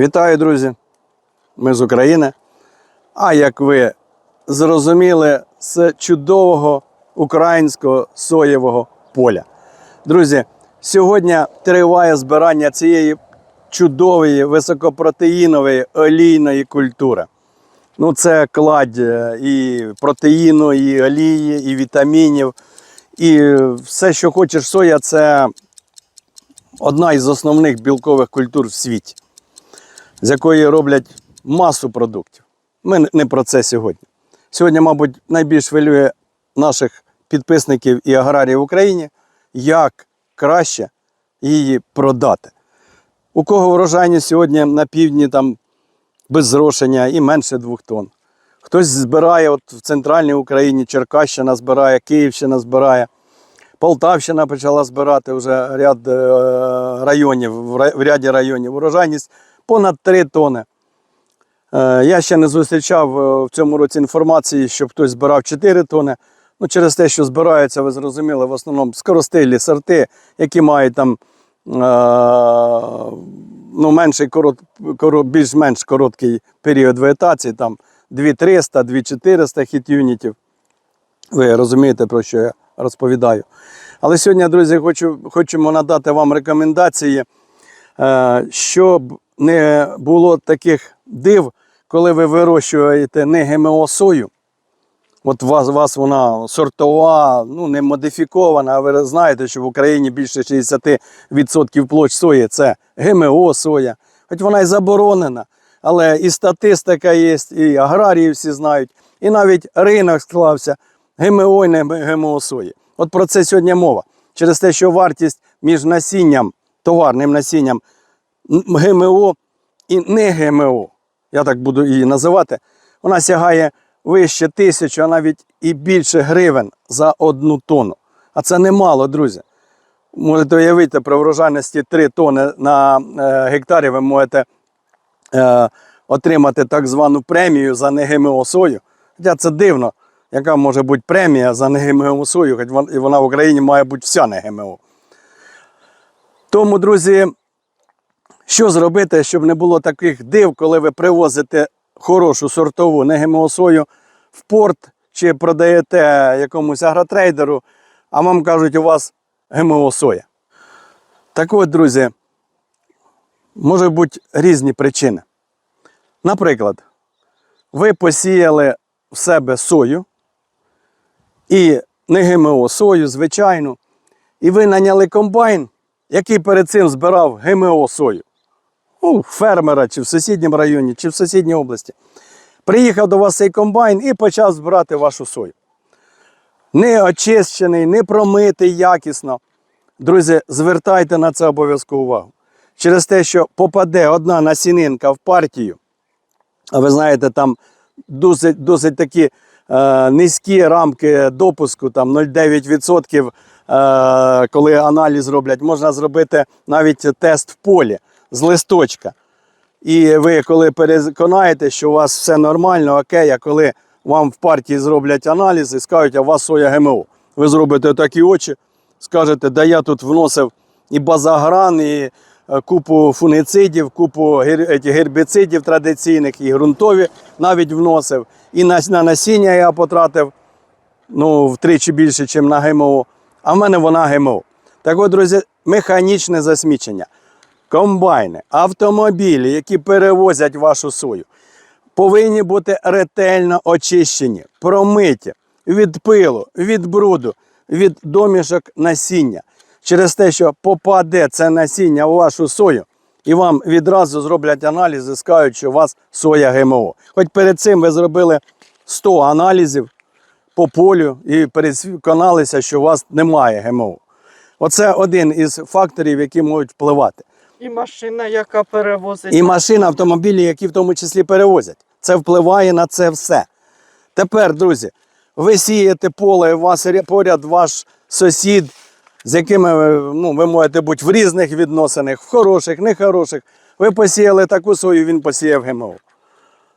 Вітаю, друзі! Ми з України. А як ви зрозуміли, з чудового українського соєвого поля. Друзі, сьогодні триває збирання цієї чудової високопротеїнової олійної культури. Ну, це кладь е, і протеїну, і олії, і вітамінів. І все, що хочеш соя, це одна із основних білкових культур в світі з якої роблять масу продуктів. Ми не про це сьогодні. Сьогодні, мабуть, найбільш хвилює наших підписників і аграріїв в Україні, як краще її продати. У кого врожайність сьогодні на півдні там без зрошення і менше двох тонн. Хтось збирає от в центральній Україні, Черкащина збирає, Київщина збирає. Полтавщина почала збирати вже ряд е, районів, в ряді районів. Урожайність понад 3 тони. Е, Я ще не зустрічав е, в цьому році інформації, щоб хтось збирав 4 тони. Ну, через те, що збираються, ви зрозуміли, в основному скоростилі сорти, які мають там е, ну, менший більш-менш короткий період вегетації, там 2300, 2400 хіт-юнітів. Ви розумієте, про що я розповідаю. Але сьогодні, друзі, хочу, хочемо надати вам рекомендації, щоб не було таких див, коли ви вирощуєте не ГМО сою. От у вас, у вас вона сортова, ну не модифікована, а ви знаєте, що в Україні більше 60% площ сої це ГМО соя. Хоч вона і заборонена, але і статистика є, і аграрії всі знають, і навіть ринок склався ГМО і не ГМО сої. От про це сьогодні мова. Через те, що вартість між насінням, товарним насінням ГМО і не ГМО, я так буду її називати, вона сягає вище тисячу, а навіть і більше гривень за одну тонну. А це немало, друзі. Можете уявити, при врожайності 3 тони на е, гектарі ви можете е, отримати так звану премію за НГМО сою. Хоча це дивно, яка може бути премія за НГМО сою, хоч вона в Україні має бути вся НГМО. Тому, друзі, що зробити, щоб не було таких див, коли ви привозите хорошу сортову НГМО сою в порт чи продаєте якомусь агротрейдеру, а вам кажуть, у вас ГМО соя. Так от, друзі, можуть бути різні причини. Наприклад, ви посіяли в себе сою і не ГМО сою, звичайну, і ви наняли комбайн, який перед цим збирав ГМО сою. У фермера чи в сусідньому районі, чи в сусідній області. Приїхав до вас цей комбайн і почав збирати вашу сою. Не очищений, не промитий якісно. Друзі, звертайте на це обов'язково увагу. Через те, що попаде одна насінинка в партію, а ви знаєте, там досить, досить такі е, низькі рамки допуску, там 0,9%, е, коли аналіз роблять, можна зробити навіть тест в полі з листочка. І ви, коли переконаєте, що у вас все нормально, окей, а коли вам в партії зроблять аналіз і скажуть, а у вас соя ГМО. Ви зробите такі очі, скажете, да я тут вносив і базагран, і е, купу фунгицидів, купу гер- гербіцидів традиційних, і ґрунтові навіть вносив. І на насіння я потратив ну, втричі більше, ніж на ГМО. А в мене вона ГМО. Так от, друзі, механічне засмічення. Комбайни, автомобілі, які перевозять вашу сою, повинні бути ретельно очищені, промиті від пилу, від бруду, від домішок насіння. Через те, що попаде це насіння у вашу сою, і вам відразу зроблять аналізи, скажуть, що у вас соя ГМО. Хоч перед цим ви зробили 100 аналізів по полю і переконалися, що у вас немає ГМО. Оце один із факторів, які можуть впливати. І машина, яка перевозить. І машини, автомобілі, які в тому числі перевозять. Це впливає на це все. Тепер, друзі, ви сієте поле, у вас поряд ваш сусід, з якими ну, ви можете бути в різних відносинах, в хороших, нехороших. Ви посіяли таку сою, він посіяв ГМО.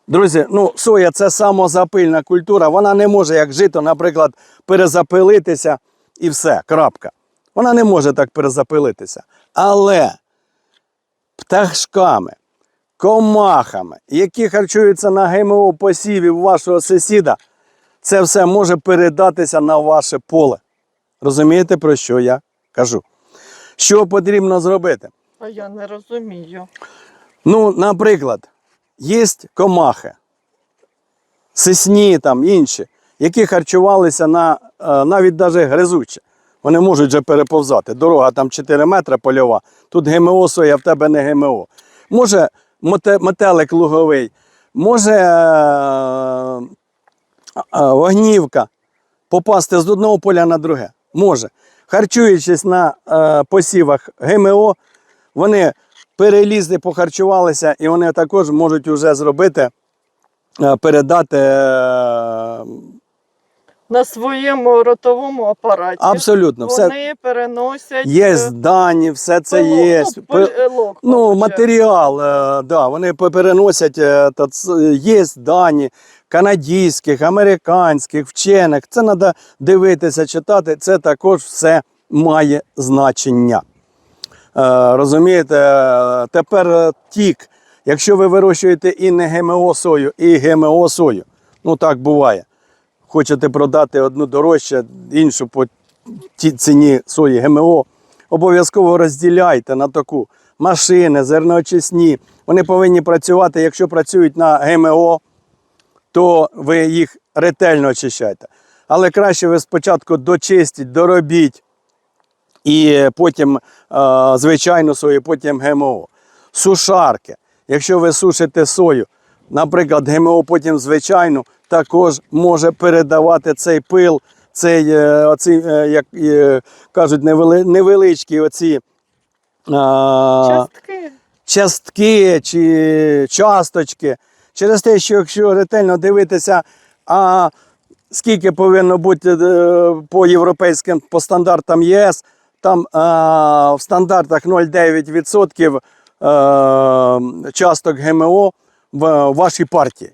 Друзі, ну соя це самозапильна культура. Вона не може, як жито, наприклад, перезапилитися і все. Крапка. Вона не може так перезапилитися. Але пташками, комахами, які харчуються на ГМО посіві вашого сусіда, це все може передатися на ваше поле. Розумієте, про що я кажу? Що потрібно зробити? А я не розумію. Ну, наприклад, є комахи, сисні там інші, які харчувалися на е, навіть даже гризучі. Вони можуть вже переповзати. Дорога там 4 метри польова. Тут ГМО соя, в тебе не ГМО. Може метелик луговий, може е, е, вогнівка попасти з одного поля на друге. Може. Харчуючись на е, посівах ГМО, вони перелізли, похарчувалися, і вони також можуть вже зробити, е, передати е, На своєму ротовому апараті абсолютно все. вони переносять Є е, дані, все це пилок, є. ну, пилок, Ну, матеріал, е, да, вони переносять, е, та ц- є дані канадських, американських, вчених. Це треба дивитися, читати. Це також все має значення. Е, розумієте, е, тепер е, тік. Якщо ви вирощуєте і не ГМО сою, і ГМО сою, ну так буває. Хочете продати одну дорожче, іншу по ті- ціні сої ГМО, обов'язково розділяйте на таку машини, зерноочисні. Вони повинні працювати. Якщо працюють на ГМО, то ви їх ретельно очищайте. Але краще ви спочатку дочистіть, доробіть і потім е, звичайну сою, потім ГМО. Сушарки. Якщо ви сушите сою, наприклад, ГМО, потім звичайну, також може передавати цей пил, цей, е, оці, е, як е, кажуть, невеличкі оці. частки. частки чи часточки. Через те, що якщо ретельно дивитися, а скільки повинно бути по європейським по стандартам ЄС, там а, в стандартах 0,9% е, часток ГМО в вашій партії.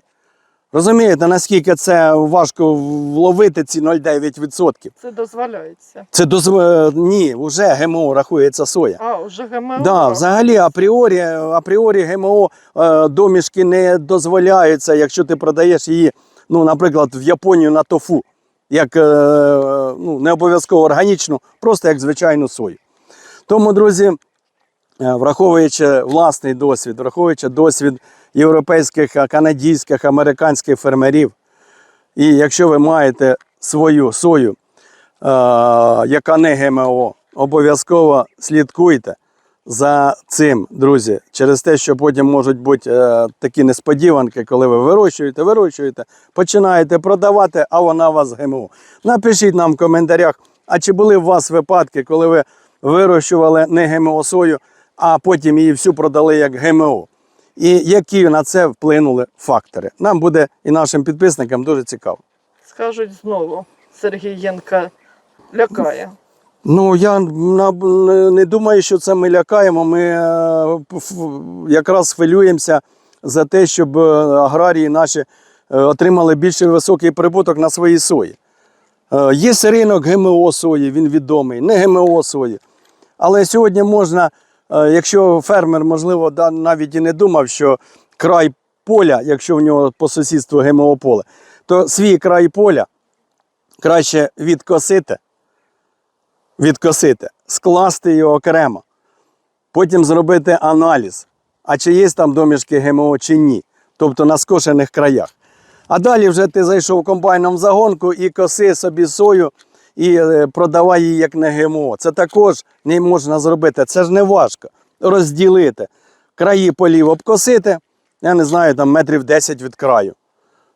Розумієте, наскільки це важко вловити ці 0,9%? Це дозволяється. Це дозв... е, ні, вже ГМО рахується соя. А, вже ГМО. Да, взагалі апріорі, апріорі ГМО е, домішки не дозволяються, якщо ти продаєш її, ну, наприклад, в Японію на тофу, як е, ну, не обов'язково органічну, просто як звичайну сою. Тому, друзі, враховуючи власний досвід, враховуючи досвід європейських, а, канадських, американських фермерів, і якщо ви маєте свою сою, е, яка не ГМО, обов'язково слідкуйте за цим, друзі, через те, що потім можуть бути е, такі несподіванки, коли ви вирощуєте, вирощуєте, починаєте продавати, а вона у вас ГМО. Напишіть нам в коментарях, а чи були у вас випадки, коли ви вирощували не ГМО сою, а потім її всю продали як ГМО. І які на це вплинули фактори. Нам буде і нашим підписникам дуже цікаво. Скажуть знову, Сергієнка лякає. Ну, я не думаю, що це ми лякаємо. Ми е, якраз хвилюємося за те, щоб е, аграрії наші е, отримали більш високий прибуток на свої сої. Є ринок ГМО сої, він відомий, не ГМО сої. Але сьогодні можна, якщо фермер, можливо, навіть і не думав, що край поля, якщо в нього по сусідству ГМО поле, то свій край поля краще відкосити відкосити, скласти його окремо, потім зробити аналіз, а чи є там домішки ГМО чи ні, тобто на скошених краях. А далі вже ти зайшов комбайном в загонку і коси собі сою і е, продавай її як не ГМО. Це також не можна зробити. Це ж не важко. Розділити. Краї полів обкосити, я не знаю, там метрів 10 від краю.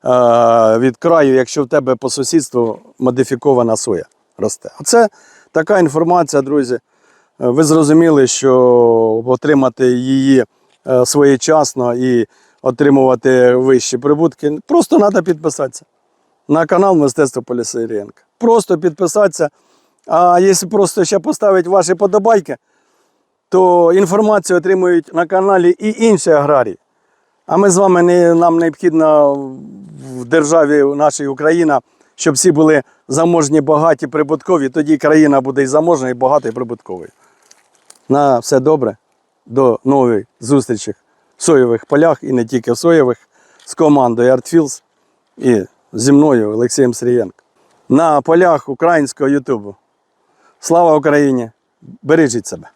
Е, від краю, якщо в тебе по сусідству модифікована соя росте. Оце така інформація, друзі. Е, Ви зрозуміли, що отримати її е, своєчасно і отримувати вищі прибутки, просто треба підписатися на канал Мистецтво Полісиренка. Просто підписатися. А якщо просто ще поставити ваші подобайки, то інформацію отримують на каналі і інші аграрії. А ми з вами не, нам необхідно в державі нашій Україна, щоб всі були заможні, багаті, прибуткові. Тоді країна буде і заможна, і багата, і прибутковою. На все добре. До нових зустрічей в соєвих полях і не тільки в соєвих, з командою ArtFields і зі мною Олексієм Срієнко. На полях українського Ютубу. Слава Україні! Бережіть себе!